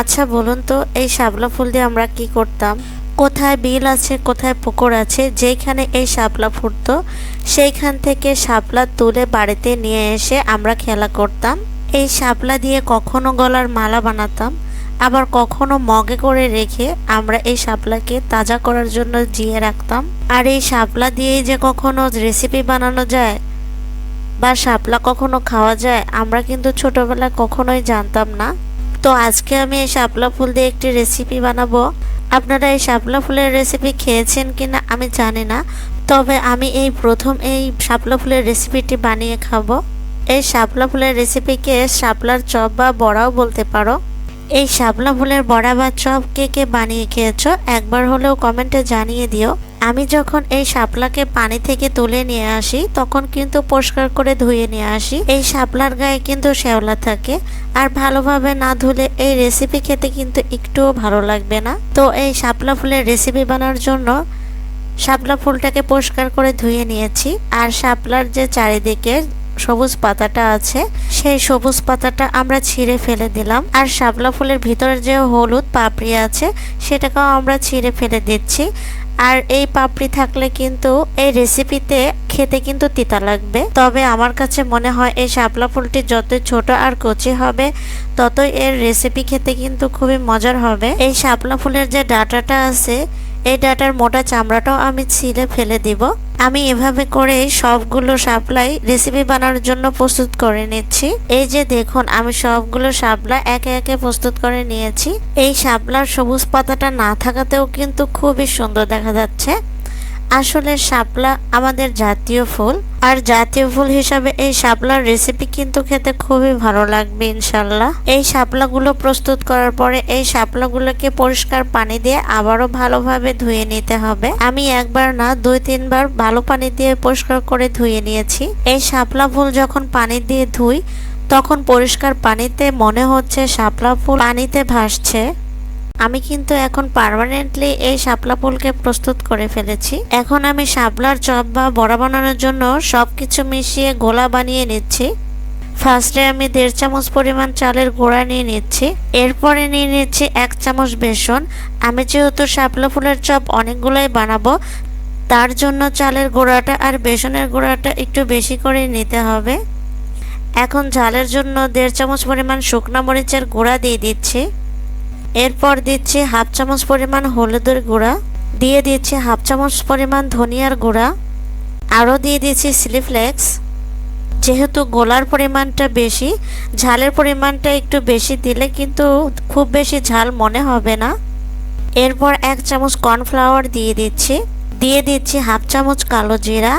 আচ্ছা বলুন তো, এই শাপলা ফুল দিয়ে আমরা কি করতাম? কোথায় বিল আছে, কোথায় পুকুর আছে যেখানে এই শাপলা ফুটতো, সেইখান থেকে শাপলা তুলে বাড়িতে নিয়ে এসে আমরা খেলা করতাম। এই শাপলা দিয়ে কখনো গলার মালা বানাতাম, আবার কখনো মগে করে রেখে আমরা এই শাপলাকে তাজা করার জন্য জিয়ে রাখতাম। আর এই শাপলা দিয়েই যে কখনো রেসিপি বানানো যায়, বা শাপলা কখনো খাওয়া যায়, আমরা কিন্তু ছোটবেলায় কখনোই জানতাম না। তো আজকে আমি এই শাপলা ফুল দিয়ে একটি রেসিপি বানাবো। আপনারা এই শাপলা ফুলের রেসিপি খেয়েছেন কিনা আমি জানি না, তবে আমি এই প্রথম এই শাপলা ফুলের রেসিপিটি বানিয়ে খাব। এই শাপলা ফুলের রেসিপিকে শাপলার চপ বা বড়াও বলতে পারো। এই শাপলা ফুলের বড়া বা চপ কে কে বানিয়ে খেয়েছো, একবার হলেও কমেন্টে জানিয়ে দিও। আমি যখন এই শাপলাকে পানি থেকে তুলে নিয়ে আসি, তখন কিন্তু পরিষ্কার করে ধুয়ে নিয়ে আসি। এই শাপলার গায়ে কিন্তু শ্যাওলা থাকে, আর ভালোভাবে না ধুলে এই রেসিপি খেতে কিন্তু একটুও ভালো লাগবে না। তো এই শাপলা ফুলের রেসিপি বানানোর জন্য শাপলা ফুলটাকে পরিষ্কার করে ধুয়ে নিয়েছি, আর শাপলার যে চারিদিকে সবুজ পাতাটা আছে, সেই সবুজ পাতাটা আমরা ছিঁড়ে ফেলে দিলাম। আর শাপলা ফুলের ভিতরে যে হলুদ পাপড়ি আছে, সেটাকেও আমরা ছিঁড়ে ফেলে দিচ্ছি। আর এই পাপড়ি থাকলে কিন্তু এই রেসিপিতে খেতে কিন্তু তিতা লাগবে। তবে আমার কাছে মনে হয় এই শাপলা ফুলটি যতই ছোট আর কচি হবে, ততই এর রেসিপি খেতে কিন্তু খুবই মজার হবে। এই শাপলা ফুলের যে ডাটাটা আছে, এই ডাটার মোটা চামড়াটাও আমি ছিঁড়ে ফেলে দিব। আমি এভাবে করে সবগুলো শাপলাই রেসিপি বানানোর জন্য প্রস্তুত করে নিচ্ছি। এই যে দেখুন, আমি সবগুলো শাপলা একে একে প্রস্তুত করে নিয়েছি। এই শাপলার সবুজ পাতাটা না থাকাতেও কিন্তু খুবই সুন্দর দেখা যাচ্ছে। আসলে শাপলা আমাদের জাতীয় ফুল। আর জাতীয় ফুল হিসাবে এই শাপলার রেসিপি কিন্তু খেতে খুবই ভালো লাগবে ইনশাল্লাহ। এই শাপলাগুলো প্রস্তুত করার পরে এই শাপলাগুলোকে পরিষ্কার পানি দিয়ে আবারও ভালোভাবে ধুয়ে নিতে হবে। আমি একবার না, দুই, তিনবার ভালো পানি দিয়ে পরিষ্কার করে ধুয়ে নিয়েছি। এই শাপলা ফুল যখন পানি দিয়ে ধুই, তখন পরিষ্কার পানিতে মনে হচ্ছে শাপলা ফুল পানিতে ভাসছে। আমি কিন্তু এখন পার্মানেন্টলি এই শাপলা ফুলকে প্রস্তুত করে ফেলেছি। এখন আমি শাপলার চপ বা বড়া বানানোর জন্য সব কিছু মিশিয়ে গোলা বানিয়ে নিচ্ছি। ফার্স্টে আমি দেড় চামচ পরিমাণ চালের গোড়া নিয়ে নিচ্ছি। এরপরে নিয়ে নিচ্ছি এক চামচ বেসন। আমি যেহেতু শাপলা ফুলের চপ অনেকগুলোই বানাবো, তার জন্য চালের গোড়াটা আর বেসনের গুঁড়াটা একটু বেশি করে নিতে হবে। এখন ঝালের জন্য দেড় চামচ পরিমাণ শুকনো মরিচের গুঁড়া দিয়ে দিচ্ছি। এরপর দিচ্ছি হাফ চামচ পরিমাণ হলুদের গুঁড়া, দিয়ে দিচ্ছি হাফ চামচ পরিমাণ ধনিয়ার গুঁড়া, আরও দিয়ে দিচ্ছি চিলি ফ্লেক্স। যেহেতু গোলার পরিমাণটা বেশি, ঝালের পরিমাণটা একটু বেশি দিলে কিন্তু খুব বেশি ঝাল মনে হবে না। এরপর এক চামচ কর্নফ্লাওয়ার দিয়ে দিচ্ছি দিয়ে দিচ্ছি হাফ চামচ কালো জিরা।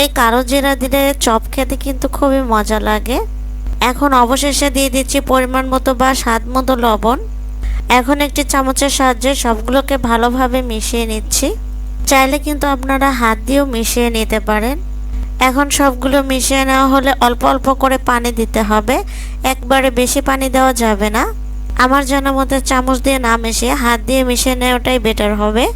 এই কালো জিরা দিলে চপ খেতে কিন্তু খুবই মজা লাগে। এখন অবশেষে দিয়ে দিচ্ছি পরিমাণ মতো বা স্বাদ মতো লবণ। এখন একটি চামচের সাহায্যে সবগুলোকে ভালোভাবে মিশিয়ে নিচ্ছি। চাইলে কিন্তু আপনারা হাত দিয়েও মিশিয়ে নিতে পারেন। এখন সবগুলো মিশিয়ে নেওয়া হলে অল্প অল্প করে পানি দিতে হবে। একবারে বেশি পানি দেওয়া যাবে না। আমার জানা মতে চামচ দিয়ে না মিশিয়ে হাত দিয়ে মিশিয়ে নেওয়াটাই বেটার হবে।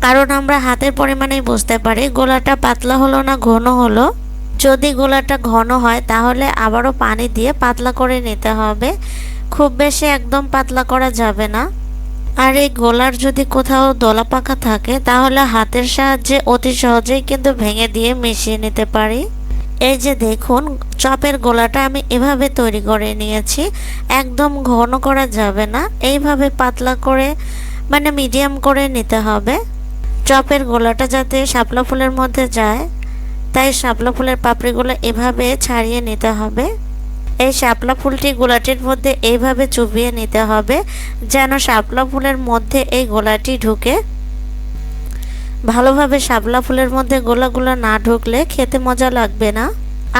কারণ আমরা হাতের পরিমাণেই বুঝতে পারি গোলাটা পাতলা হলো না ঘন হলো। যদি গোলাটা ঘন হয় তাহলে আবারও পানি দিয়ে পাতলা করে নিতে হবে। খুব বেশি একদম পাতলা করা যাবে না। আর এই গোলার যদি কোথাও দলা পাকা থাকে, তাহলে হাতের সাহায্যে অতি সহজেই কিন্তু ভেঙে দিয়ে মিশিয়ে নিতে পারি। এই যে দেখুন, চপের গোলাটা আমি এভাবে তৈরি করে নিয়েছি। একদম ঘন করা যাবে না। এইভাবে পাতলা করে মানে মিডিয়াম করে নিতে হবে। চপের গোলাটা যাতে শাপলা ফুলের মধ্যে যায়, তাই শাপলা ফুলের পাপড়িগুলো এভাবে ছাড়িয়ে নিতে হবে। এই শাপলা ফুলটি গোলাটির মধ্যে এইভাবে চুবিয়ে নিতে হবে যেন শাপলা ফুলের মধ্যে এই গোলাটি ঢুকে। ভালোভাবে শাপলা ফুলের মধ্যে গোলাগুলো না ঢুকলে খেতে মজা লাগবে না।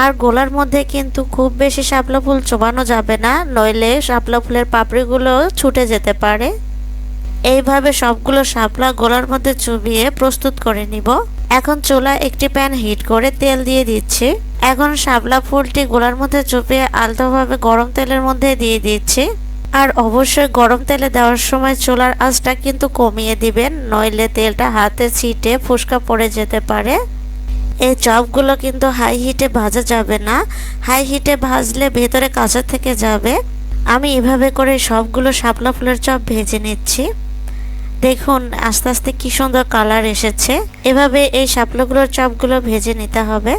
আর গোলার মধ্যে কিন্তু খুব বেশি শাপলা ফুল চোবানো যাবে না, নইলে শাপলা ফুলের পাপড়িগুলো ছুটে যেতে পারে। এইভাবে সবগুলো শাপলা গোলার মধ্যে চুবিয়ে প্রস্তুত করে নিব। এখন চুলা একটি প্যান হিট করে তেল দিয়ে দিচ্ছি। এখন শাপলা ফুলটি গোলার মধ্যে চুপিয়ে আলতোভাবে গরম তেলের মধ্যে দিয়ে দিচ্ছি। আর অবশ্যই গরম তেলে দেওয়ার সময় চুলার আঁচটা কিন্তু কমিয়ে দিবেন, নইলে তেলটা হাতে ছিটে ফুসকা পড়ে যেতে পারে। এই চপগুলো কিন্তু হাই হিটে ভাজা যাবে না। হাই হিটে ভাজলে ভেতরে কাঁচা থেকে যাবে। আমি এভাবে করে সবগুলো শাপলা ফুলের চপ ভেজে নিচ্ছি। দেখুন, আস্তে আস্তে কি সুন্দর কালার এসেছে। এভাবে এই শাপলাগুলোর চপগুলো ভেজে নিতে হবে।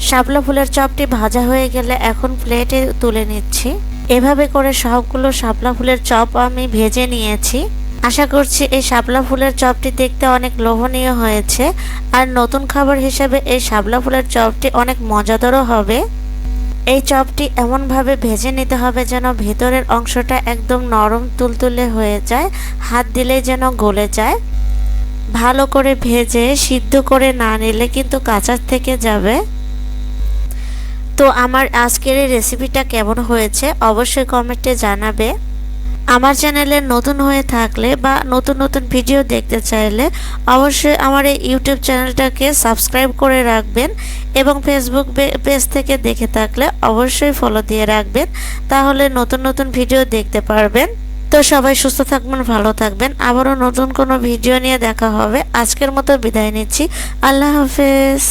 শাপলা ফুলের চপটি ভাজা হয়ে গেলে এখন প্লেটে তুলে নিচ্ছি। এভাবে করে সবগুলো শাপলা ফুলের চপ আমি ভেজে নিয়েছি। আশা করছি এই শাপলা ফুলের চপটি দেখতে অনেক লোভনীয় হয়েছে আর নতুন খাবার হিসেবে এই শাপলা ফুলের চপটি অনেক মজাদারও হবে। এই চপটি এমনভাবে ভেজে নিতে হবে যেন ভেতরের অংশটা একদম নরম তুলতুলে হয়ে যায়, হাত দিলেই যেন গলে যায়। ভালো করে ভেজে, সিদ্ধ করে না নিলে কিন্তু কাঁচা থেকে যাবে। তো আমার আজকের এই রেসিপিটা কেমন হয়েছে অবশ্যই কমেন্টে জানাবে। আমার চ্যানেলে নতুন হয়ে থাকলে বা নতুন নতুন ভিডিও দেখতে চাইলে অবশ্যই আমার এই ইউটিউব চ্যানেলটাকে সাবস্ক্রাইব করে রাখবেন এবং ফেসবুক পেজ থেকে দেখে থাকলে অবশ্যই ফলো দিয়ে রাখবেন, তাহলে নতুন নতুন ভিডিও দেখতে পারবেন। তো সবাই সুস্থ থাকবেন, ভালো থাকবেন। আবারও নতুন কোনো ভিডিও নিয়ে দেখা হবে। আজকের মতো বিদায় নিচ্ছি। আল্লাহ হাফেজ।